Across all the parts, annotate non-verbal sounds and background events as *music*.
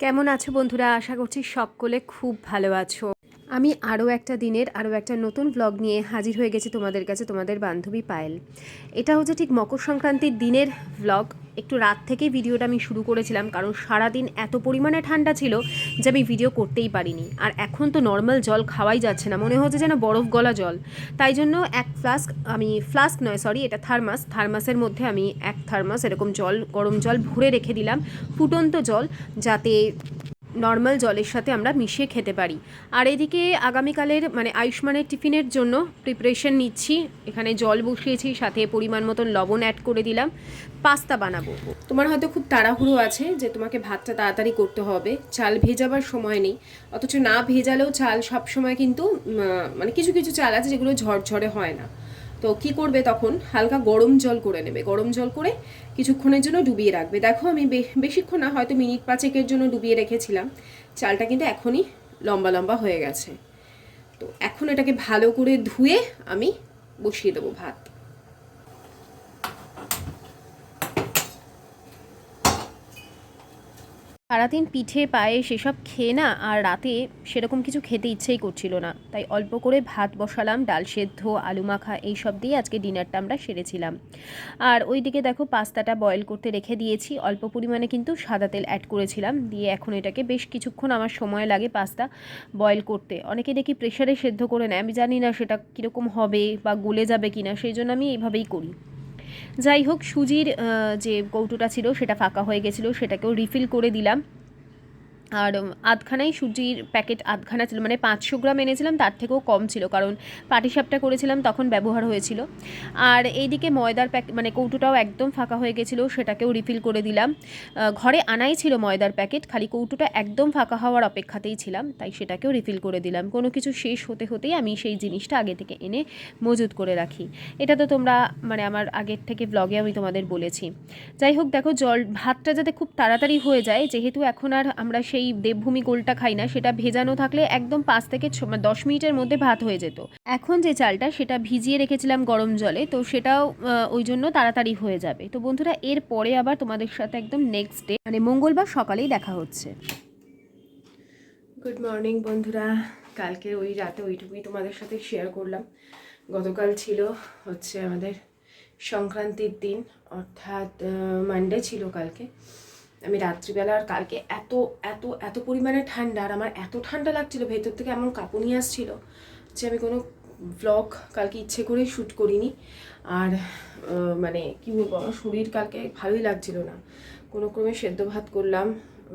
কেমন আছো বন্ধুরা? আশা করছি সকলে খুব ভালো আছো। আমি আরও একটা দিনের, আরও একটা নতুন ব্লগ নিয়ে হাজির হয়ে গেছি তোমাদের কাছে, তোমাদের বান্ধবী পায়েল। এটা হচ্ছে ঠিক মকর সংক্রান্তির দিনের ব্লগ একটু রাত থেকে ভিডিওটা আমি শুরু করেছিলাম, কারণ সারাদিন এত পরিমাণে ঠান্ডা ছিল যে আমি ভিডিও করতেই পারিনি। আর এখন তো নর্মাল জল খাওয়াই যাচ্ছে না, মনে হচ্ছে যেন বরফ গলা জল। তাই জন্য এক ফ্লাস্ক আমি ফ্লাস্ক নয় সরি এটা থার্মাস থার্মাসের মধ্যে আমি এক থার্মাস এরকম জল, গরম জল ভরে রেখে দিলাম ফুটন্ত জল, যাতে নর্মাল জলের সাথে আমরা মিশিয়ে খেতে পারি। আর এদিকে আগামীকালের মানে আয়ুষ্মানের টিফিনের জন্য প্রিপারেশন নিচ্ছি। এখানে জল বসিয়েছি, সাথে পরিমাণ মতন লবণ অ্যাড করে দিলাম। পাস্তা বানাবো। তোমার হয়তো খুব তাড়াহুড়ো আছে যে তোমাকে ভাতটা তাড়াতাড়ি করতে হবে। চাল ভেজাবার সময় নেই। অথচ না ভেজালেও চাল সব সময় কিন্তু মানে কিছু কিছু চাল আছে যেগুলো ঝরঝরে হয় না। তো কি করবে তখন? হালকা গরম জল করে নেবে। গরম জল করে কিছুক্ষণের জন্য ডুবিয়ে রাখবে। দেখো আমি বেশিক্ষণ না, হয়তো মিনিট পাঁচেকের জন্য ডুবিয়ে রেখেছিলাম। চালটা কিন্তু এখনই লম্বা লম্বা হয়ে গেছে। তো এখন এটাকে ভালো করে ধুয়ে আমি বসিয়ে দেবো ভাত। সারাদিন পিঠে, পায়ে সেসব খেয়ে না আর রাতে সেরকম কিছু খেতে ইচ্ছেই করছিল না। তাই অল্প করে ভাত বসালাম, ডাল সেদ্ধ, আলু মাখা এই সব দিয়ে আজকে ডিনারটা আমরা সেরেছিলাম। আর ওইদিকে দেখো পাস্তাটা বয়েল করতে রেখে দিয়েছি। অল্প পরিমাণে কিন্তু সাদা তেল অ্যাড করেছিলাম। দিয়ে এখন এটাকে বেশ কিছুক্ষণ আমার সময় লাগে পাস্তা বয়েল করতে। অনেকে দেখি প্রেশারে সেদ্ধ করে নেয়। আমি জানি না সেটা কীরকম হবে বা গলে যাবে কিনা, সেই জন্য আমি এইভাবেই করি। যাই হোক সুজির যে কৌটোটা ছিল সেটা ফাঁকা হয়ে গেছিল সেটাকেও রিফিল করে দিলাম। আর আধখানাই সুজির প্যাকেট আধখানা ছিল মানে পাঁচশো গ্রাম এনেছিলাম, তার থেকেও কম ছিল, কারণ পাটিসাপটা করেছিলাম, তখন ব্যবহার হয়েছিল। আর এইদিকে ময়দার প্যাক মানে কৌটোটাও একদম ফাঁকা হয়ে গেছিল, সেটাকেও রিফিল করে দিলাম। ঘরে আনাই ছিল ময়দার প্যাকেট, খালি কৌটোটা একদম ফাঁকা হওয়ার অপেক্ষাতেই ছিলাম, তাই সেটাকেও রিফিল করে দিলাম। কোনো কিছু শেষ হতে হতেই আমি সেই জিনিসটা আগে থেকে এনে মজুত করে রাখি। এটা তো তোমরা মানে আমার আগের থেকে ব্লগে আমি তোমাদের বলেছি। যাই হোক, দেখো জল, ভাতটা যাতে খুব তাড়াতাড়ি হয়ে যায়, যেহেতু এখন আর আমরা সেই দেবভূমি গোলটা খাই না, সেটা ভেজানো থাকলে একদম পাঁচ থেকে মানে দশ মিনিটের মধ্যে ভাত হয়ে যেত। এখন যে চালটা, সেটা ভিজিয়ে রেখেছিলাম গরম জলে, তো সেটাও ওই জন্য তাড়াতাড়ি হয়ে যাবে। তো বন্ধুরা, এর পরে আবার তোমাদের সাথে একদম নেক্সট ডে মানে মঙ্গলবার সকালেই দেখা হচ্ছে। গুড মর্নিং বন্ধুরা। কালকে ওই রাতে ওইটুকুই তোমাদের সাথে শেয়ার করলাম। গতকাল ছিল হচ্ছে আমাদের সংক্রান্তির দিন, অর্থাৎ মানডে ছিল কালকে। আমি রাত্রিবেলা আর কালকে এত এত এত পরিমাণে ঠান্ডা আর আমার এত ঠান্ডা লাগছিল, ভেতর থেকে এমন কাঁপুনি আসছিল যে আমি কোনো ব্লগ কালকে ইচ্ছে করেই শ্যুট করিনি। আর মানে কী বলব, আমার শরীর কালকে ভালোই লাগছিল না। কোনো ক্রমে সেদ্ধ ভাত করলাম,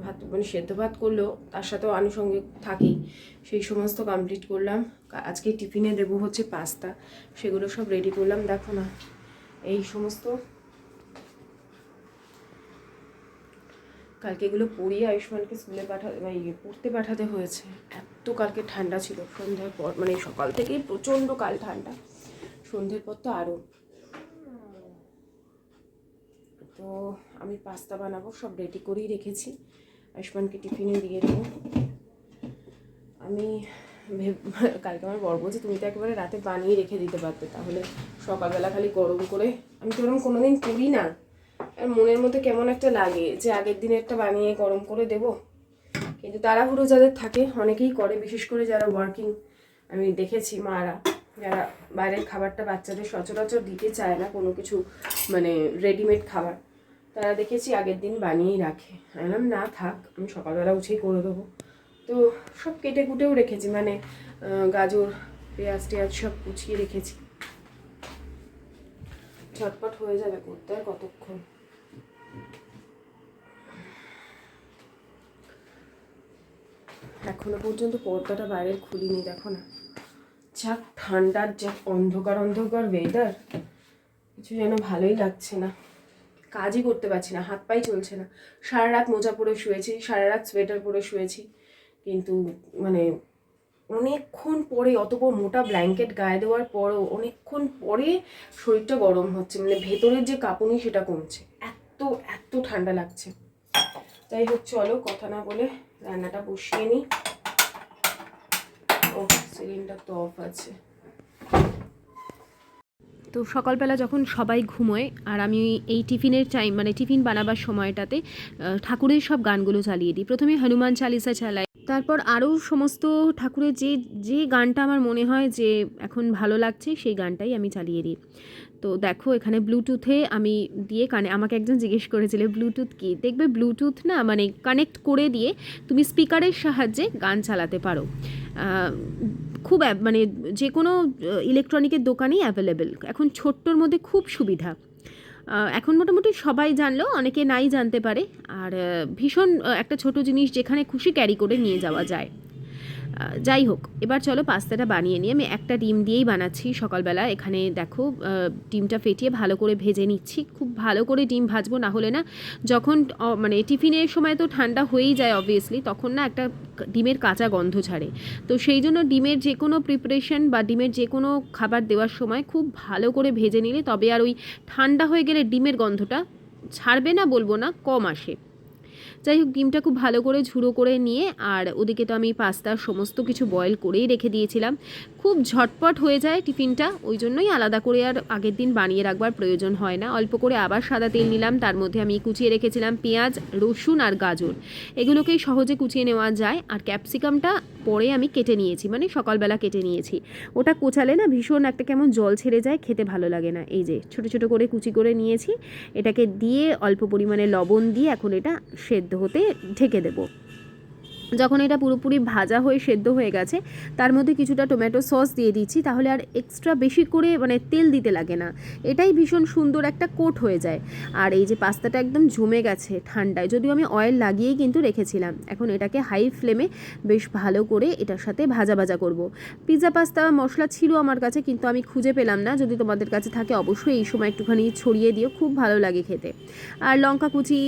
ভাত মানে সেদ্ধ ভাত করলেও তার সাথেও আনুষঙ্গিক থাকি, সেই সমস্ত কমপ্লিট করলাম। আজকে টিফিনে দেবো হচ্ছে পাস্তা, সেগুলো সব রেডি করলাম। দেখো না, এই সমস্ত কালকে এগুলো পড়িয়ে আয়ুষ্মানকে স্কুলে পাঠাতে মানে ইয়ে পড়তে পাঠাতে হয়েছে। এত কালকে ঠান্ডা ছিল, সন্ধ্যার পর মানে সকাল থেকেই প্রচণ্ড কাল ঠান্ডা। সন্ধ্যের পর তো আরও তো আমি পাস্তা বানাবো, সব রেডি করেই রেখেছি। আয়ুষ্মানকে টিফিনে দিয়ে দেবো। আমি কালকে আমার বর বলছে, তুমি তো একেবারে রাতে বানিয়ে রেখে দিতে পারতে, তাহলে সকালবেলা খালি গরম করে আমি তো ওরকম কোনোদিন করি না। আর মনের মধ্যে কেমন একটা লাগে যে আগের দিনেরটা বানিয়ে গরম করে দেব। কিন্তু তাড়াহুড়ো যাদের থাকে, অনেকেই করে, বিশেষ করে যারা ওয়ার্কিং আমি দেখেছি মারা, যারা বাইরের খাবারটা বাচ্চাদের সচরাচর দিতে চায় না কোনো কিছু মানে রেডিমেড খাবার। তারা দেখেছি আগের দিন বানিয়েই রাখে। আমি না, থাক, আমি সকালবেলা উঠেই করে দেবো। তো সব কেটে কুটেও রেখেছি মানে গাজর পেঁয়াজ টেয়াজ সব কুচিয়ে রেখেছি। ঝটপট হয়ে যাবে করতে আর কতক্ষণ? এখনও পর্যন্ত পর্দাটা বাইরের খুলিনি, দেখো না। যা ঠান্ডার যা অন্ধকার অন্ধকার ওয়েদার কিছু যেন ভালোই লাগছে না। কাজই করতে পারছি না, হাত পাই চলছে না। সারা রাত মোজা পরে শুয়েছি, সারা রাত সোয়েটার পরে শুয়েছি। কিন্তু মানে অনেকক্ষণ পরে অত বড় মোটা ব্ল্যাঙ্কেট গায়ে দেওয়ার পরও অনেকক্ষণ পরে শরীরটা গরম হচ্ছে। মানে ভেতরের যে কাঁপুনি সেটা কমছে। এত এত ঠান্ডা লাগছে। তাই হোক, চলো কথা না বলে রান্নাটা বসিয়ে নিই। ও সিলিন্ডার তো অফ আছে। তো সকালবেলা যখন সবাই ঘুমোয়, আর আমি এই টিফিনের টাইম মানে টিফিন বানাবার সময়টাতে ঠাকুরের সব গানগুলো চালিয়ে দিই। প্রথমে হনুমান চালিসা চালাই তারপর আরও সমস্ত ঠাকুরের যে যে গানটা আমার মনে হয় যে এখন ভালো লাগছে, সেই গানটাই আমি চালিয়ে দিই। তো দেখো এখানে ব্লুটুথে আমি দিয়ে কানে, আমাকে একজন জিজ্ঞেস করেছিল ব্লুটুথ কি? দেখবে ব্লুটুথ না মানে কানেক্ট করে দিয়ে তুমি স্পিকারের সাহায্যে গান চালাতে পারো। খুব মানে যে কোনো ইলেকট্রনিকের দোকানেই অ্যাভেলেবেল এখন ছোট্টর মধ্যে খুব সুবিধা। এখন মোটামুটি সবাই জানলেও অনেকে নাই জানতে পারে। আর ভীষণ একটা ছোট জিনিস যেখানে খুশি ক্যারি করে নিয়ে যাওয়া যায়। যাই হোক, এবার চলো পাস্তাটা বানিয়ে নিয়ে আমি একটা ডিম দিয়েই বানাচ্ছি সকালবেলা। এখানে দেখো ডিমটা ফেটিয়ে ভালো করে ভেজে নিচ্ছি। খুব ভালো করে ডিম ভাজবো, না হলে না যখন মানে টিফিনের সময় তো ঠান্ডা হয়েই যায় অবভিয়াসলি তখন না একটা ডিমের কাঁচা গন্ধ ছাড়ে। তো সেই জন্য ডিমের যে কোনো প্রিপারেশন বা ডিমের যে কোনো খাবার দেওয়ার সময় খুব ভালো করে ভেজে নিলে তবে আর ওই ঠান্ডা হয়ে গেলে ডিমের গন্ধটা ছাড়বে না বলব না, কম আসে। যাই হোক, ডিমটা খুব ভালো করে ঝুড়ো করে নিয়ে আর ওদিকে তো আমি পাস্তা, সমস্ত কিছু বয়েল করেই রেখে দিয়েছিলাম। খুব ঝটপট হয়ে যায় টিফিনটা, ওই জন্যই আলাদা করে আর আগের দিন বানিয়ে রাখবার প্রয়োজন হয় না। অল্প করে আবার সাদা তেল নিলাম, তার মধ্যে আমি কুচিয়ে রেখেছিলাম পেঁয়াজ, রসুন আর গাজর। এগুলোকেই সহজে কুচিয়ে নেওয়া যায় আর ক্যাপসিকামটা পরে আমি কেটে নিয়েছি মানে সকালবেলা কেটে নিয়েছি। ওটা কোচালে না ভীষণ একটা কেমন জল ছেড়ে যায়, খেতে ভালো লাগে না। এই যে ছোট ছোট করে কুচি করে নিয়েছি, এটাকে দিয়ে অল্প পরিমাণে লবণ দিয়ে এখন এটা সেদ্ধ হতে ঢেকে দেবো। যখন এটা পুরোপুরি ভাজা হয়ে সেদ্ধ হয়ে গেছে, তার মধ্যে কিছুটা টমেটো সস দিয়ে দিচ্ছি, তাহলে আর এক্সট্রা বেশি করে মানে তেল দিতে লাগে না। এটাই ভীষণ সুন্দর একটা কোট হয়ে যায়। আর এই যে পাস্তাটা একদম জমে গেছে ঠান্ডায়, যদিও আমি অয়েল লাগিয়েই কিন্তু রেখেছিলাম। এখন এটাকে হাই ফ্লেমে বেশ ভালো করে এটার সাথে ভাজা ভাজা করব। পিৎজা পাস্তা মশলা ছিল আমার কাছে, কিন্তু আমি খুঁজে পেলাম না। যদি তোমাদের কাছে থাকে, অবশ্যই এই সময় একটুখানি ছড়িয়ে দিও, খুব ভালো লাগে খেতে। আর লঙ্কা কুচি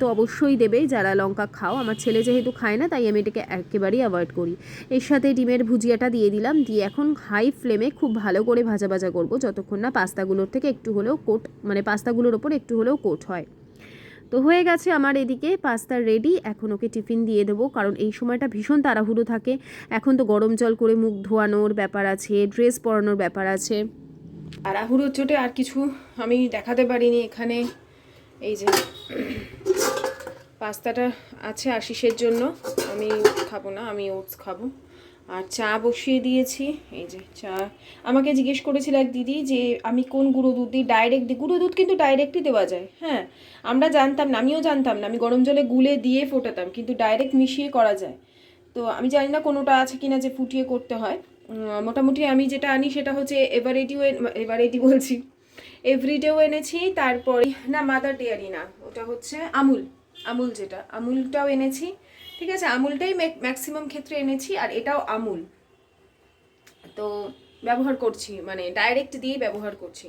তো অবশ্যই দেবে। যারা লঙ্কা খাও, আমার ছেলে যেহেতু খায় না, তাই আমি এটাকে একেবারেই অ্যাভয়েড করি। এর সাথে ডিমের ভুজিয়াটা দিয়ে দিলাম, দিয়ে এখন হাই ফ্লেমে খুব ভালো করে ভাজা ভাজা করব, যতক্ষণ না পাস্তাগুলোর থেকে একটু হলেও কোট মানে পাস্তাগুলোর ওপর একটু হলেও কোট হয়। তো হয়ে গেছে আমার এদিকে, পাস্তা রেডি এখন ওকে টিফিন দিয়ে দেবো, কারণ এই সময়টা ভীষণ তাড়াহুড়ো থাকে। এখন তো গরম জল করে মুখ ধোয়ানোর ব্যাপার আছে ড্রেস পরানোর ব্যাপার আছে। তাড়াহুড়োর চোটে আর কিছু আমি দেখাতে পারিনি এখানে। এই যে পাস্তাটা আছে আশিসের জন্য। আমি খাব না, আমি ওটস খাব। আর চা বসিয়ে দিয়েছি, এই যে চা। আমাকে জিজ্ঞেস করেছিল এক দিদি যে আমি কোন গুঁড়ো দুধ দিই ডাইরেক্ট দিই গুঁড়ো দুধ কিন্তু ডাইরেক্টই দেওয়া যায় হ্যাঁ। আমরা জানতাম না, আমিও জানতাম না, আমি গরম জলে গুলে দিয়ে ফোটাতাম, কিন্তু ডাইরেক্ট মিশিয়ে করা যায়। তো আমি জানি না কোনোটা আছে কি না যে ফুটিয়ে করতে হয়। মোটামুটি আমি যেটা আনি সেটা হচ্ছে এভারেটিও এভারেটি বলছি। এভরিডেও এনেছি, তারপরে না মাদার ডেয়ারি না, ওটা হচ্ছে আমুল। আমুল যেটা। আমুলটাও এনেছি, ঠিক আছে? আমুলটাই ম্যাক্সিমাম ক্ষেত্রে এনেছি আর এটাও আমুল। তো ব্যবহার করছি মানে ডাইরেক্ট দিয়ে ব্যবহার করছি।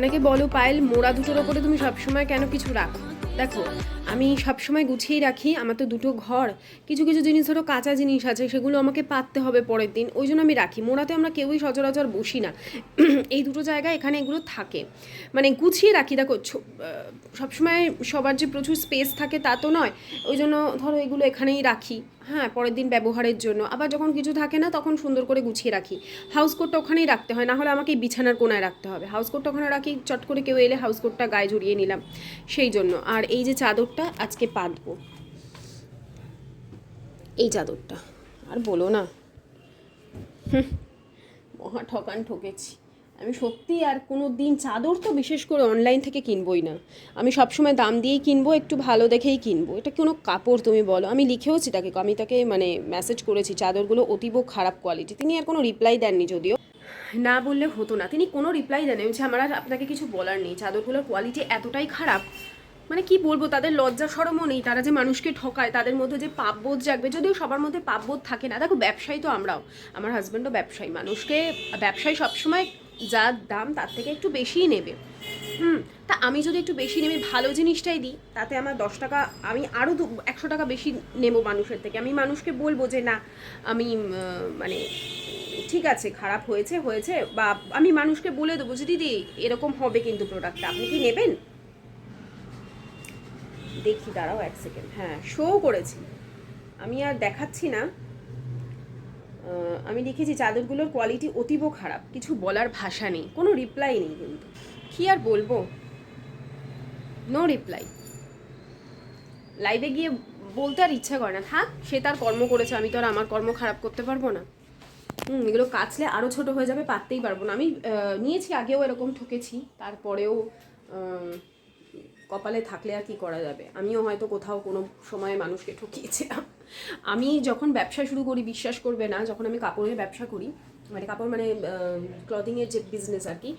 অনেকে বলো, পায়েল, মোড়া দুটোর ওপরে তুমি সবসময় কেন কিছু রাখো? দেখো, আমি সবসময় গুছিয়েই রাখি, আমার তো দুটো ঘর। কিছু কিছু জিনিস ধরো, কাঁচা জিনিস আছে, সেগুলো আমাকে পাততে হবে পরের দিন, ওই জন্য আমি রাখি। মোড়াতে আমরা কেউই সচরাচর বসি না। *clears throat* এই দুটো জায়গায় এখানে এগুলো থাকে। মানে গুছিয়ে রাখি, দেখো সবসময় সবার যে প্রচুর স্পেস থাকে তা তো নয়, ওই জন্য ধরো এগুলো এখানেই রাখি। হ্যাঁ পরের দিন ব্যবহারের জন্য। আবার যখন কিছু থাকে না, তখন সুন্দর করে গুছিয়ে রাখি। হাউস কোটটা ওখানেই রাখতে হয় না হলে আমাকে বিছানার কোনায় রাখতে হবে। হাউস কোটটা ওখানে রাখি, চট করে কেউ এলে হাউস কোটটা গায়ে জড়িয়ে নিলাম। সেই জন্য। আর এই যে চাদরটা, আজকে পাতবো। এই চাদরটা। আর বলো না। মহা ঠকান ঠকেছি। আমি সত্যি আর কোনো দিন চাদর তো বিশেষ করে অনলাইন থেকে কিনবই না। আমি সবসময় দাম দিয়েই কিনবো, একটু ভালো দেখেই কিনবো। এটা কোনো কাপড় তুমি বলো, আমি লিখেওছি তাকে, আমি তাকে মানে মেসেজ করেছি, চাদরগুলো অতীব খারাপ কোয়ালিটি তিনি আর কোনো রিপ্লাই দেননি যদিও। না বললে হতো না। তিনি কোনো রিপ্লাই দেন বলছে, আমার আর আপনাকে কিছু বলার নেই। চাদরগুলোর কোয়ালিটি এতটাই খারাপ। মানে কি বলব, তাদের লজ্জা সরমও নেই। তারা যে মানুষকে ঠকায়, তাদের মধ্যে যে পাপবোধ জাগবে, যদিও সবার মধ্যে পাপবোধ থাকে না। দেখো, ব্যবসায়ী তো আমরাও। আমার হাজব্যান্ডও ব্যবসায়ী। মানুষকে, ব্যবসায়ী সবসময় যা দাম তার থেকে একটু বেশিই নেবে। হুম, তা আমি যদি একটু বেশি নেমে ভালো জিনিসটাই দিই, তাতে আমার দশ টাকা, আমি আরও দু, একশো টাকা বেশি নেব মানুষের থেকে। আমি মানুষকে বলব যে, না, আমি মানে ঠিক আছে, খারাপ হয়েছে হয়েছে, বা আমি মানুষকে বলে দেবো যে, দিদি, এরকম হবে কিন্তু প্রোডাক্টটা আপনি কি নেবেন? দেখি, দাঁড়াও এক সেকেন্ড হ্যাঁ শো করেছি। আমি আর দেখাচ্ছি না। আমি দেখেছি চাদরগুলোর কোয়ালিটি অতীব খারাপ। কিছু বলার ভাষা নেই, কোনো রিপ্লাই নেই কিন্তু। কী আর বলব? নো রিপ্লাই লাইভে গিয়ে বলতে আর ইচ্ছা করে না। থাক, সে তার কর্ম করেছে, আমি তো আর আমার কর্ম খারাপ করতে পারব না। হুম, এগুলো কাচলে আরও ছোট হয়ে যাবে, পারতেই পারব না। আমি নিয়েছি, আগেও এরকম ঠকেছি, তারপরেও কপালে থাকলে আর কি করা যাবে? আমিও হয়তো কোথাও কোনো সময়ে মানুষকে ঠকিয়েছিলাম। আমি যখন ব্যবসা শুরু করি, বিশ্বাস করবে না, যখন আমি কাপড়ের ব্যবসা করি মানে কাপড় মানে ক্লথিংয়ের যে বিজনেস আর কি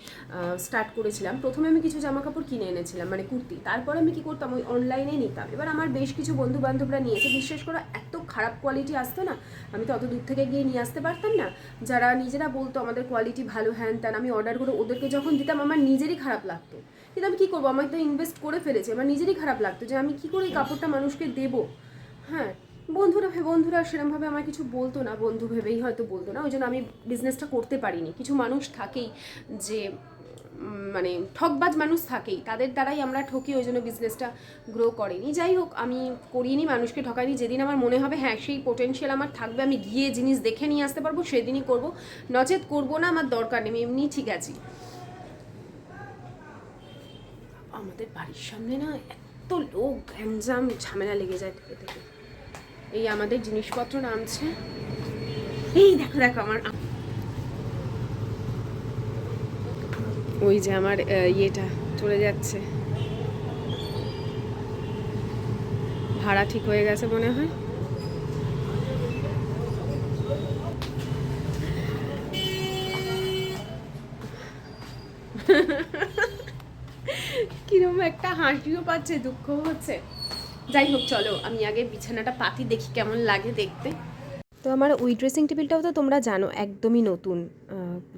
স্টার্ট করেছিলাম, প্রথমে আমি কিছু জামা কাপড় কিনে এনেছিলাম মানে কুর্তি। তারপরে আমি কি করতাম, ওই অনলাইনে নিতাম। এবার আমার বেশ কিছু বন্ধু বান্ধবরা নিয়েছে, বিশ্বাস করো, এত খারাপ কোয়ালিটি আসতো না, আমি তো অত দূর থেকে গিয়ে নিয়ে আসতে পারতাম না। যারা নিজেরা বলতো, আমাদের কোয়ালিটি ভালো, হ্যান ত্যান, আমি অর্ডার করে ওদেরকে যখন দিতাম, আমার নিজেরই খারাপ লাগতো। কিন্তু আমি কী করব? আমার তো ইনভেস্ট করে ফেলেছি, আমার নিজেরই খারাপ লাগতো যে আমি কী করে এই কাপড়টা মানুষকে দেবো? হ্যাঁ বন্ধুরা বন্ধুরা সেরমভাবে আমার কিছু বলতো না, বন্ধু ভেবেই হয়তো বলতো না ওই জন্য আমি বিজনেসটা করতে পারিনি। কিছু মানুষ থাকেই যে মানে ঠকবাজ মানুষ থাকেই, তাদের দ্বারাই আমরা ঠকি ওই জন্য বিজনেসটা গ্রো করেনি। যাই হোক, আমি করিনি, মানুষকে ঠকাইনি, যেদিন আমার মনে হবে হ্যাঁ সেই পোটেনশিয়াল আমার থাকবে, আমি গিয়ে জিনিস দেখে নিয়ে আসতে পারব, সেদিনই করব। নচেত করব না, আমার দরকার নেই এমনি ঠিক আছি। আমাদের বাড়ির সামনে না এত লোক গ্যাঞ্জাম ঝামেলা লেগে যায় থেকে থেকে। এই আমাদের জিনিসপত্র নামছে। এই দেখো দেখো আমার ওই যে আমার ইয়েটা চলে যাচ্ছে। ভাড়া ঠিক হয়ে গেছে মনে হয়। কীরকম একটা হাসিও পাচ্ছে দুঃখ হচ্ছে। যাই হোক, চলো, আমি আগে বিছানাটা পাতি দেখি কেমন লাগে দেখতে। তো আমার ওই ড্রেসিং টেবিলটাও তো তোমরা জানো, একদমই নতুন।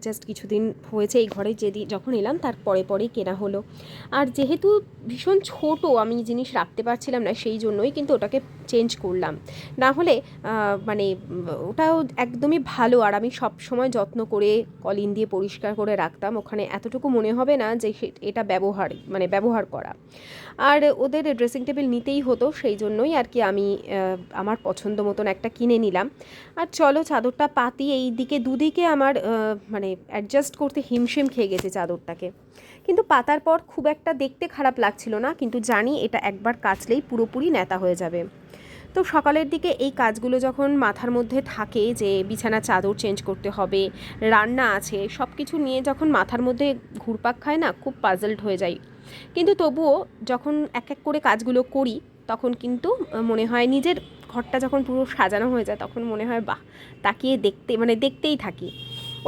জাস্ট কিছুদিন হয়েছে এই ঘরে যেদিন যখন এলাম তার পরে পরেই কেনা হলো। আর যেহেতু ভীষণ ছোট, আমি জিনিস রাখতে পারছিলাম না সেই জন্যই, কিন্তু ওটাকে চেঞ্জ করলাম। না হলে মানে ওটাও একদমই ভালো। আর আমি সব সময় যত্ন করে কলিন দিয়ে পরিষ্কার করে রাখতাম। ওখানে এতটুকু মনে হবে না যে এটা ব্যবহার মানে ব্যবহার করা। আর ওদের ড্রেসিং টেবিল নিতেই হতো, সেই জন্যই আর কি আমি আমার পছন্দ মতন একটা কিনে নিলাম। আর চলো, চাদরটা পাতি এই দিকে, দুদিকে আমার মানে অ্যাডজাস্ট করতে হিমশিম খেয়ে গেছে চাদরটাকে। কিন্তু পাতার পর খুব একটা দেখতে খারাপ লাগছিল না, কিন্তু জানি এটা একবার কাচলেই পুরোপুরি নেতা হয়ে যাবে। তো সকালের দিকে এই কাজগুলো যখন মাথার মধ্যে থাকে যে বিছানা, চাদর চেঞ্জ করতে হবে, রান্না আছে সব কিছু নিয়ে যখন মাথার মধ্যে ঘুরপাক খায় না, খুব পাজলড হয়ে যায় কিন্তু তবুও যখন এক এক করে কাজগুলো করি, তখন কিন্তু মনে হয় নিজের ঘরটা যখন পুরো সাজানো হয়ে যায়, তখন মনে হয়, বাহ, তাকিয়ে দেখতে মানে দেখতেই থাকি।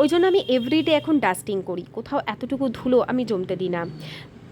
ওই জন্য আমি এভরিডে এখন ডাস্টিং করি। কোথাও এতটুকু ধুলো আমি জমতে দিই না।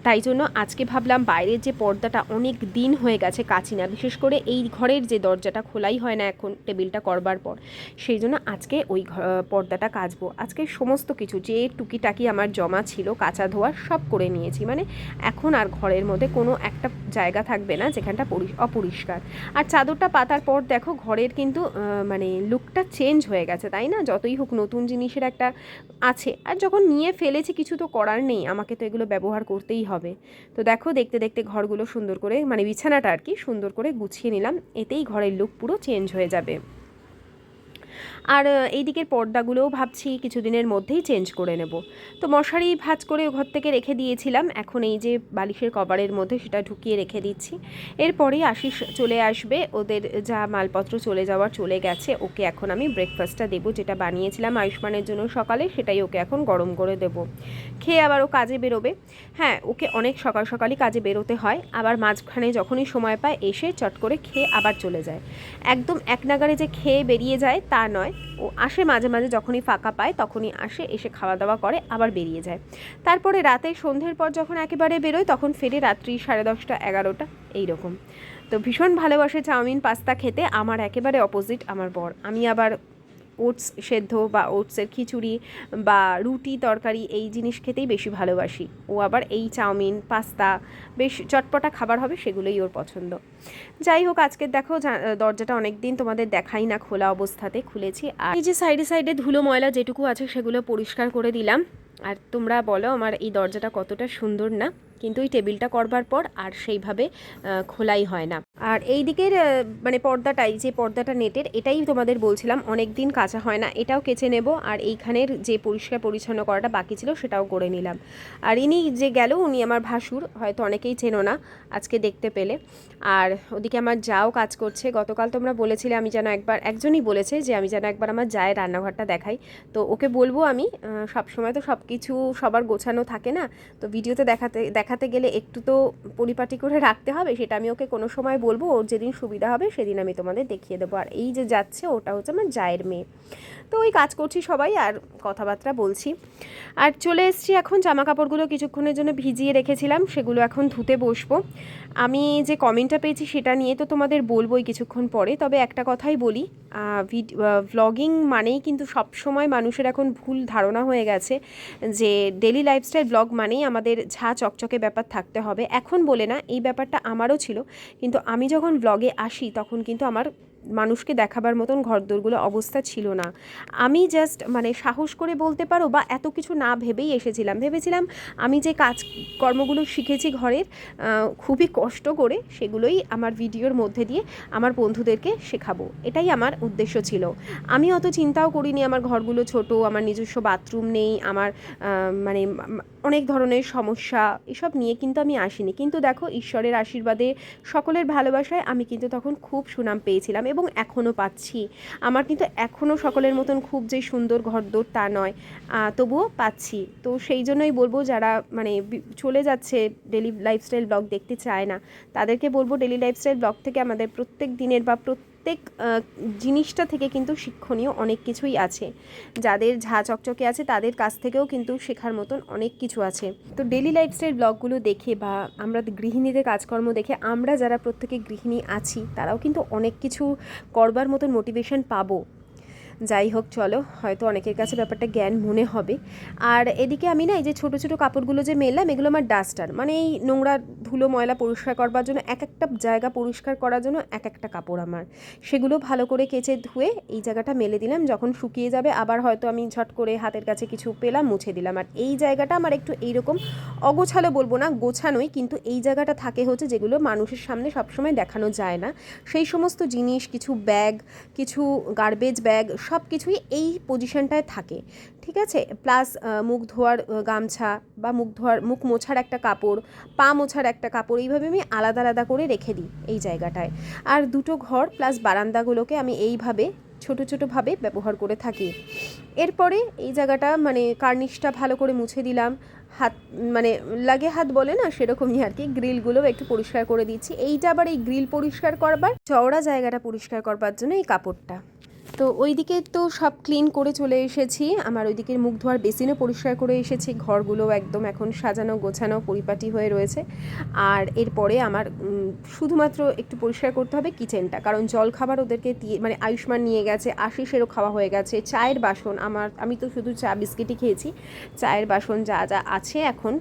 তাই জন্য আজকে ভাবলাম বাইরের যে পর্দাটা অনেক দিন হয়ে গেছে কাচি না, বিশেষ করে এই ঘরের যে দরজাটা খোলাই হয় না এখন টেবিলটা করবার পর। সেই জন্য আজকে ওই পর্দাটা কাচবো। আজকে সমস্ত কিছু, যে টুকিটাকি আমার জমা ছিল, কাঁচা ধোয়া সব করে নিয়েছি। মানে এখন আর ঘরের মধ্যে কোনো একটা জায়গা থাকবে না যেখানটা পরি- অপরিষ্কার। আর চাদরটা পাতার পর দেখো ঘরের কিন্তু মানে লুকটা চেঞ্জ হয়ে গেছে, তাই না? যতই হোক নতুন জিনিসের একটা আছে। আর যখন নিয়ে ফেলেছি, কিছু তো করার নেই। আমাকে তো এগুলো ব্যবহার করতেই হবে। তো দেখো, দেখতে দেখতে ঘরগুলো সুন্দর করে মানে বিছানাটা আর কি সুন্দর করে গুছিয়ে নিলাম। এতেই ঘরের লুক পুরো চেঞ্জ হয়ে যাবে। আর এই দিকের পর্দাগুলোও ভাবছি কিছুদিনের মধ্যেই চেঞ্জ করে নেব। তো মশারি ভাজ করে ঘর থেকে রেখে দিয়েছিলাম, এখন এই যে বালিশের কভারের মধ্যে সেটা ঢুকিয়ে রেখে দিচ্ছি। এরপরেই আশিস চলে আসবে, ওদের যা মালপত্র চলে যাওয়ার চলে গেছে, ওকে এখন আমি ব্রেকফাস্টটা দেবো, যেটা বানিয়েছিলাম আয়ুষ্মানের জন্য সকালে, সেটাই ওকে এখন গরম করে দেবো। খেয়ে আবার ও কাজে বেরোবে। হ্যাঁ ওকে অনেক সকাল সকালই কাজে বেরোতে হয়, আবার মাঝখানে যখনই সময় পায়, এসে চট করে খেয়ে আবার চলে যায়। একদম এক নাগারে যে খেয়ে বেরিয়ে যায় তা নয়। ও আসে মাঝে মাঝে যখনই ফাঁকা পায়, তখনই আসে, এসে খাওয়া দাওয়া করে, আবার বেরিয়ে যায়। তারপরে রাতে সন্ধ্যের পর যখন একেবারে বেরোয়, তখন ফেরে রাত্রি সাড়ে দশটা, এগারোটা, এইরকম। তো ভীষণ ভালোবাসে চাউমিন, পাস্তা খেতে, আমার একেবারে অপোজিট আমার বর। আমি আবার ওটস সেদ্ধ বা ওটসের খিচুড়ি বা রুটি, তরকারি এই জিনিস খেতেই বেশি ভালোবাসি। ও আবার এই চাউমিন, পাস্তা বেশ চটপটা খাবার হবে সেগুলোই ওর পছন্দ। যাই হোক, আজকের দেখো দরজাটা অনেক দিন তোমাদের দেখাই না, খোলা অবস্থাতে খুলেছি। আর এই যে সাইডে সাইডে ধুলো ময়লা যেটুকু আছে সেগুলো পরিষ্কার করে দিলাম। আর তোমরা বলো আমার এই দরজাটা কতটা সুন্দর না। কিন্তু ওই টেবিলটা করবার পর আর সেইভাবে খোলাই হয় না। আর এই দিকের মানে পর্দাটাই, যে পর্দাটা নেটের, এটাই তোমাদের বলছিলাম অনেক দিন কাঁচা হয় না, এটাও কেচে নেব, আর এইখানের যে পরিষ্কার পরিচ্ছন্ন করাটা বাকি ছিল, সেটাও করে নিলাম। আর ইনি যে গেল, উনি আমার ভাসুর, হয়তো অনেকেই চেনো না, আজকে দেখতে পেলে। আর ওদিকে আমার যাও কাজ করছে, গতকাল তোমরা বলেছিলে আমি যেন একবার, একজনই বলেছে যে আমি যেন একবার আমার জায়ের রান্নাঘরটা দেখাই। তো ওকে বলব আমি সব সময় তো সব কিছু সবার গোছানো থাকে না, তো ভিডিওতে দেখাতে দেখাতে গেলে একটু তো পরিপাটি করে রাখতে হবে, সেটা আমি ওকে কোনো সময় বলব, ওর যেদিন সুবিধা হবে সেদিন আমি তোমাদের দেখিয়ে দেবো। আর এই যে যাচ্ছে, ওটা হচ্ছে আমার জায়ের মেয়ে। তো ওই কাজ করছি সবাই আর কথাবার্তা বলছি। আর চলে এসছি এখন জামা কাপড়গুলো কিছুক্ষণের জন্য ভিজিয়ে রেখেছিলাম, সেগুলো এখন ধুতে বসবো। আমি যে কমেন্টটা পেয়েছি সেটা নিয়ে তো তোমাদের বলবোই কিছুক্ষণ পরে, তবে একটা কথাই বলি ভ্লগিং মানেই কিন্তু সব সময় মানুষের এখন ভুল ধারণা হয়ে গেছে যে ডেলি লাইফস্টাইল ব্লগ মানেই আমাদের ঝা চকচকে ব্যাপার থাকতে হবে। এখন বলে না, এই ব্যাপারটা আমারও ছিল, কিন্তু আমি যখন ব্লগে আসি তখন কিন্তু আমার মানুষকে দেখাবার মতন ঘরদোরগুলো অবস্থা ছিল না। আমি জাস্ট মানে সাহস করে বলতে পারো বা এত কিছু না ভেবেই এসেছিলাম। ভেবেছিলাম আমি যে কাজ কর্মগুলো শিখেছি ঘরের খুবই কষ্ট করে সেগুলোই আমার ভিডিওর মধ্যে দিয়ে আমার বন্ধুদেরকে শেখাবো। এটাই আমার উদ্দেশ্য ছিল। আমি অত চিন্তাও করিনি আমার ঘরগুলো ছোট, আমার নিজস্ব বাথরুম নেই, আমার মানে অনেক ধরনের সমস্যা, এসব নিয়ে কিন্তু আমি আসিনি। কিন্তু দেখো, ঈশ্বরের আশীর্বাদে সকলের ভালোবাসায় আমি কিন্তু তখন খুব সুনাম পেয়েছিলাম এবং এখনও পাচ্ছি। আমার কিন্তু এখনও সকলের মতন খুব যে সুন্দর ঘরদোর তা নয় তবুও পাচ্ছি। তো সেই জন্যই বলব, যারা মানে চলে যাচ্ছে ডেলি লাইফস্টাইল ব্লগ দেখতে চায় না, তাদেরকে বলব, ডেলি লাইফস্টাইল ব্লগ থেকে আমাদের প্রত্যেক দিনের বা প্রত্যেক আহ, জিনিসটা থেকে কিন্তু শিক্ষণীয় অনেক কিছুই আছে। যাদের ঝা চকচকে আছে তাদের কাছ থেকেও কিন্তু শেখার মতন অনেক কিছু আছে। তো ডেলি লাইফস্টাইল ব্লগগুলো দেখে বা আমরা গৃহিণীদের কাজকর্ম দেখে আমরা যারা প্রত্যেকে গৃহিণী আছি তারাও কিন্তু অনেক কিছু করবার মতন মোটিভেশন পাবো। যাই হোক, চলো, হয়তো অনেকের কাছে ব্যাপারটা জ্ঞান মনে হবে। আর এদিকে আমি না, এই যে ছোটো ছোটো কাপড়গুলো যে মেললাম, এগুলো আমার ডাস্টার মানে এই নোংরা ধুলো ময়লা পরিষ্কার করবার জন্য, এক একটা জায়গা পরিষ্কার করার জন্য এক একটা কাপড় আমার। সেগুলো ভালো করে কেচে ধুয়ে এই জায়গাটা মেলে দিলাম, যখন শুকিয়ে যাবে, আবার হয়তো আমি ঝট করে হাতের কাছে কিছু পেলাম, মুছে দিলাম। আর এই জায়গাটা আমার একটু এইরকম অগোছালো বলব না, গোছানোই, কিন্তু এই জায়গাটা থাকে হচ্ছে যেগুলো মানুষের সামনে সবসময় দেখানো যায় না। সেই সমস্ত জিনিস, কিছু ব্যাগ কিছু গার্বেজ ব্যাগ সব কিছুই এই পজিশনটায় থাকে, ঠিক আছে? প্লাস মুখ ধোয়ার গামছা বা মুখ ধোয়ার, মুখ মোছার একটা কাপড়, পা মোছার একটা কাপড়, এইভাবে আমি আলাদা আলাদা করে রেখে দিই এই জায়গাটায়। আর দুটো ঘর প্লাস বারান্দাগুলোকে আমি এইভাবে ছোট ছোটোভাবে ব্যবহার করে থাকি। এরপরে এই জায়গাটা মানে কার্নিশটা ভালো করে মুছে দিলাম। হাত মানে লাগে হাত বলে না, সেরকমই আর কি। গ্রিলগুলো একটু পরিষ্কার করে দিচ্ছি। এইটা আবার এই গ্রিল পরিষ্কার করবার, চওড়া জায়গাটা পরিষ্কার করবার জন্য এই কাপড়টা। তো ওইদিকে তো সব ক্লিন করে চলে এসেছি। আমার ওইদিকের মুখ ধোয়ার বেসিনও পরিষ্কার করে এসেছি। ঘরগুলো একদম এখন সাজানো, গোছানো, পরিপাটি হয়ে রয়েছে। আর এরপরে আমার শুধুমাত্র একটু পরিষ্কার করতে হবে কিচেনটা কারণ জল খাবার ওদেরকে দিয়ে মানে আয়ুষ্মান নিয়ে গেছে, আশিসেরও খাওয়া হয়ে গেছে। চায়ের বাসন আমার, আমি তো শুধু চা, বিস্কিটই খেয়েছি। চায়ের বাসন যা যা আছে এখন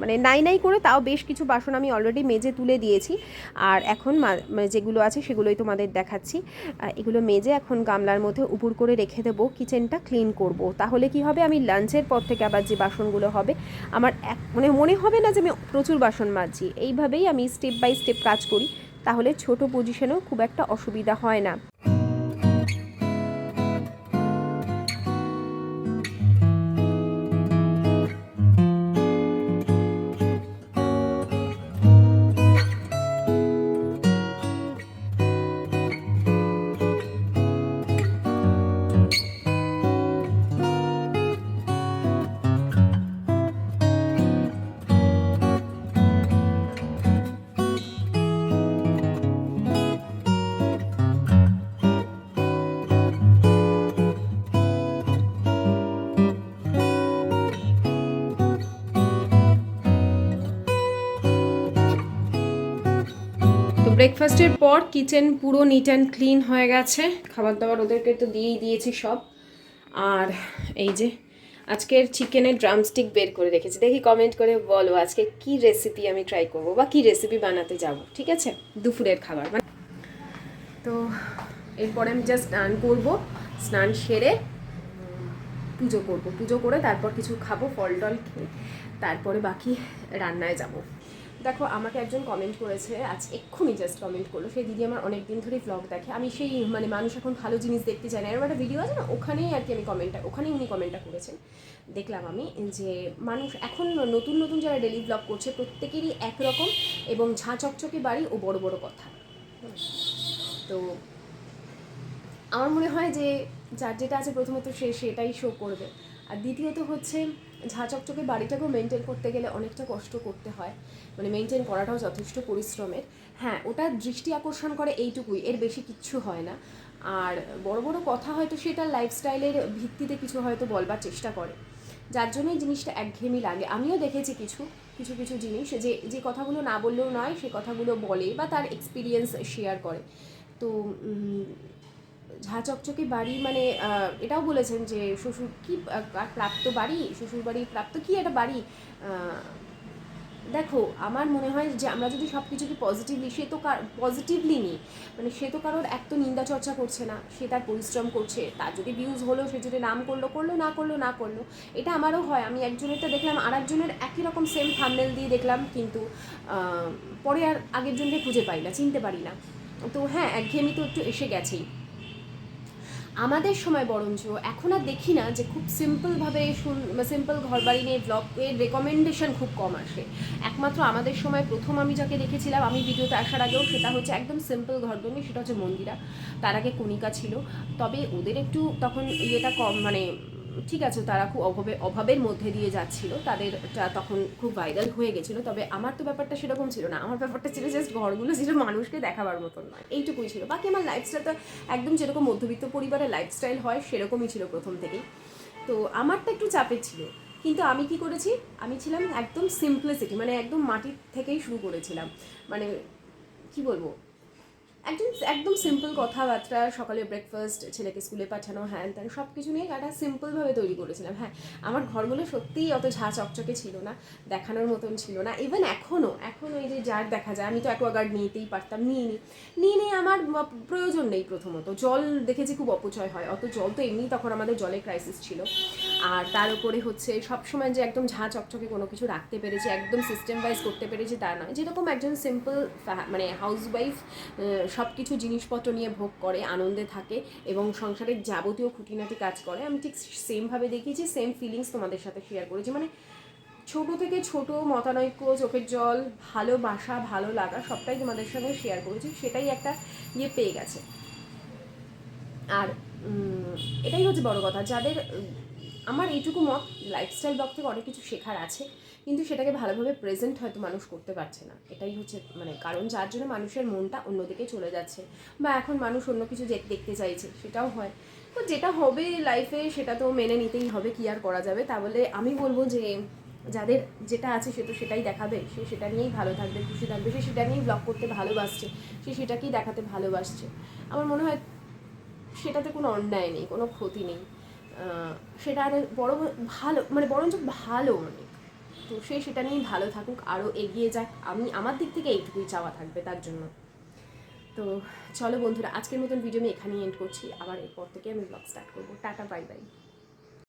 মানে নাই নাই করে তাও বেশ কিছু বাসন আমি অলরেডি মেজে তুলে দিয়েছি। আর এখন মানে যেগুলো আছে সেগুলোই তোমাদের দেখাচ্ছি। এগুলো মেজে এখন গামলার মধ্যে উপুর করে রেখে দেবো, কিচেনটা ক্লিন করব। তাহলে কি হবে? আমি লাঞ্চের পর থেকে আবার যে বাসনগুলো হবে, আমার এক মানে মনে হবে না যে আমি প্রচুর বাসন মাজছি। এইভাবেই আমি স্টেপ বাই স্টেপ কাজ করি। তাহলে ছোট পজিশনেও খুব একটা অসুবিধা হয় না। ব্রেকফাস্টের পর কিচেন পুরো নিট অ্যান্ড ক্লিন হয়ে গেছে। খাবার দাবার ওদেরকে তো দিয়েই দিয়েছি সব। আর এই যে, আজকের চিকেনের ড্রামস্টিক বের করে রেখেছি। দেখি কমেন্ট করে বলো আজকে কি রেসিপি আমি ট্রাই করব বা কি রেসিপি বানাতে যাব, ঠিক আছে? দুপুরের খাবার। মানে তো এরপরে আমি জাস্ট স্নান করব, স্নান সেরে পুজো করব। পুজো করে তারপর কিছু খাব ফল টল খেয়ে তারপরে বাকি রান্নায় যাব। দেখো, আমাকে একজন কমেন্ট করেছে, আজ এক্ষুনি জাস্ট কমেন্ট করল। সেই দিদি আমার অনেক দিন ধরেই ব্লগ দেখে। আমি সেই মানে মানুষ এখন ভালো জিনিস দেখতে চায় না। এরকম একটা ভিডিও আছে না, ওখানেই আর কি আমি কমেন্টটা ওখানেই উনি কমেন্টটা করেছেন। দেখলাম আমি যে মানুষ এখন নতুন নতুন যারা ডেলি ব্লগ করছে, প্রত্যেকেরই একরকম এবং ঝাঁ চকচকে বাড়ি ও বড় বড় কথা। তো আমার মনে হয় যে, যার যেটা আছে প্রথমত সে সেটাই শো করবে। আর দ্বিতীয়ত হচ্ছে ঝাঁ চকচকে বাড়িটাকেও মেনটেন করতে গেলে অনেকটা কষ্ট করতে হয়। মানে মেনটেন করাটাও যথেষ্ট পরিশ্রমের। হ্যাঁ ওটা দৃষ্টি আকর্ষণ করে এইটুকুই, এর বেশি কিচ্ছু হয় না। আর বড় বড় কথা হয়তো সেটা লাইফস্টাইলের ভিত্তিতে কিছু হয়তো বলবার চেষ্টা করে। যার জন্যই জিনিসটা একঘেয়েমি লাগে। আমিও দেখেছি কিছু কিছু কিছু জিনিস যে যে কথাগুলো না বললেও নয়, সে কথাগুলো বলে বা তার এক্সপিরিয়েন্স শেয়ার করে। তো ঝাঁ চকচকে বাড়ি মানে এটাও বলেছেন যে শ্বশুর কি প্রাপ্ত বাড়ি? শ্বশুর বাড়ি প্রাপ্ত কি একটা বাড়ি? দেখো, আমার মনে হয় যে আমরা যদি সব কিছুকে পজিটিভলি সে তো পজিটিভলি নিই। মানে সে তো কারোর এক তো নিন্দা চর্চা করছে না, সে তার পরিশ্রম করছে, তার যদি ভিউজ হলো, সে যদি নাম করল করল, না করল না করল, এটা আমারও হয়। আমি একজনেরটা দেখলাম আর একজনের একই রকম সেম থামনেল দিয়ে দেখলাম, কিন্তু পরে আর আগের জনকে খুঁজে পাই না, চিনতে পারি না। তো হ্যাঁ একঘেয়েমি তো একটু এসে গেছেই। আমাদের সময় বরঞ্চ এখন আর দেখি না যে খুব সিম্পলভাবে সিম্পল ঘর বাড়ি নিয়ে ব্লগের রেকমেন্ডেশন খুব কম আসে। একমাত্র আমাদের সময় প্রথম আমি যাকে দেখেছিলাম, আমি ভিডিওতে আসার আগেও সেটা হচ্ছে একদম সিম্পল ঘর বাড়ি সেটা হচ্ছে মন্দিরা। তার আগে কণিকা ছিল। তবে ওদের একটু তখন ইয়েটা কম মানে ঠিক আছে, তারা খুব অভাবে, অভাবের মধ্যে দিয়ে যাচ্ছিল। তাদেরটা তখন খুব ভাইরাল হয়ে গেছিল। তবে আমার তো ব্যাপারটা সেরকম ছিল না। আমার ব্যাপারটা ছিল জাস্ট ঘরগুলো ছিল মানুষকে দেখাবার মতন নয়। এইটুকুই ছিল। বাকি আমার লাইফস্টাইল তো একদম যেরকম মধ্যবিত্ত পরিবারের লাইফস্টাইল হয়, সেরকমই ছিল প্রথম থেকেই। তো আমারটা একটু চাপের ছিল। কিন্তু আমি কি করেছি? আমি ছিলাম একদম সিম্পলিসিটি মানে একদম মাটির থেকেই শুরু করেছিলাম। মানে কি বলব? একদম একদম সিম্পল কথাবার্তা সকালে ব্রেকফাস্ট ছেলেকে স্কুলে পাঠানো, হ্যান ত্যান সব কিছু নিয়ে একটা সিম্পলভাবে তৈরি করেছিলাম। হ্যাঁ আমার ঘরগুলো সত্যিই অত ঝাঁ চকচকে ছিল না, দেখানোর মতন ছিল না। ইভেন এখনও এখনও এই যে যার দেখা যায়, আমি তো অ্যাকোয়াগার্ড নিতেই পারতাম, নিয়ে নিই নিয়ে নিয়ে আমার প্রয়োজন নেই প্রথমত। জল দেখেছি খুব অপচয় হয়, অত জল তো এমনিই তখন আমাদের জলের ক্রাইসিস ছিল। আর তার উপরে হচ্ছে সবসময় যে একদম ঝাঁ চকচকে কোনো কিছু রাখতে পেরেছি, একদম সিস্টেম ওয়াইজ করতে পেরেছি তা নয়। যেরকম একজন সিম্পল মানে হাউস ওয়াইফ সব কিছু জিনিসপত্র নিয়ে ভোগ করে, আনন্দে থাকে এবং সংসারের যাবতীয় খুঁটিনাটি কাজ করে। আমি ঠিক সেমভাবে দেখিয়েছি সেম ফিলিংস তোমাদের সাথে শেয়ার করেছি। মানে ছোট থেকে ছোট মতানৈক্য, চোখের জল, ভালোবাসা, ভালো লাগা সবটাই তোমাদের সঙ্গে শেয়ার করেছি। সেটাই একটা ইয়ে পেয়ে গেছে। আর এটাই হচ্ছে বড় কথা। যাদের আমার এইটুকু মত লাইফস্টাইল ব্লগ থেকে অনেক কিছু শেখার আছে, কিন্তু সেটাকে ভালোভাবে প্রেজেন্ট হয়তো মানুষ করতে পারছে না। এটাই হচ্ছে মানে কারণ যার জন্য মানুষের মনটা অন্যদিকে চলে যাচ্ছে, বা এখন মানুষ অন্য কিছু দেখতে চাইছে, সেটাও হয়। তো যেটা হবে লাইফে সেটা তো মেনে নিতেই হবে, কি আর করা যাবে? তা বলে আমি বলব যে, যাদের যেটা আছে, সে তো সেটাই দেখাবে। সে সেটা নিয়েই ভালো থাকবে, খুশি থাকবে। সে সেটা নিয়েই ব্লগ করতে ভালোবাসছে, সে সেটাকেই দেখাতে ভালোবাসছে। আমার মনে হয় সেটাতে কোনো অন্যায় নেই, কোনো ক্ষতি নেই। সেটা আর বড় ভালো মানে বরঞ্চ ভালো অনেক। তো সে সেটা নিয়েই ভালো থাকুক আরও এগিয়ে যাক। আমি, আমার দিক থেকে এইটুকুই চাওয়া থাকবে তার জন্য। তো চলো বন্ধুরা, আজকের মতন ভিডিও আমি এখানেই এন্ড করছি। আবার এরপর থেকে আমি ব্লগ স্টার্ট করব। Tata bye bye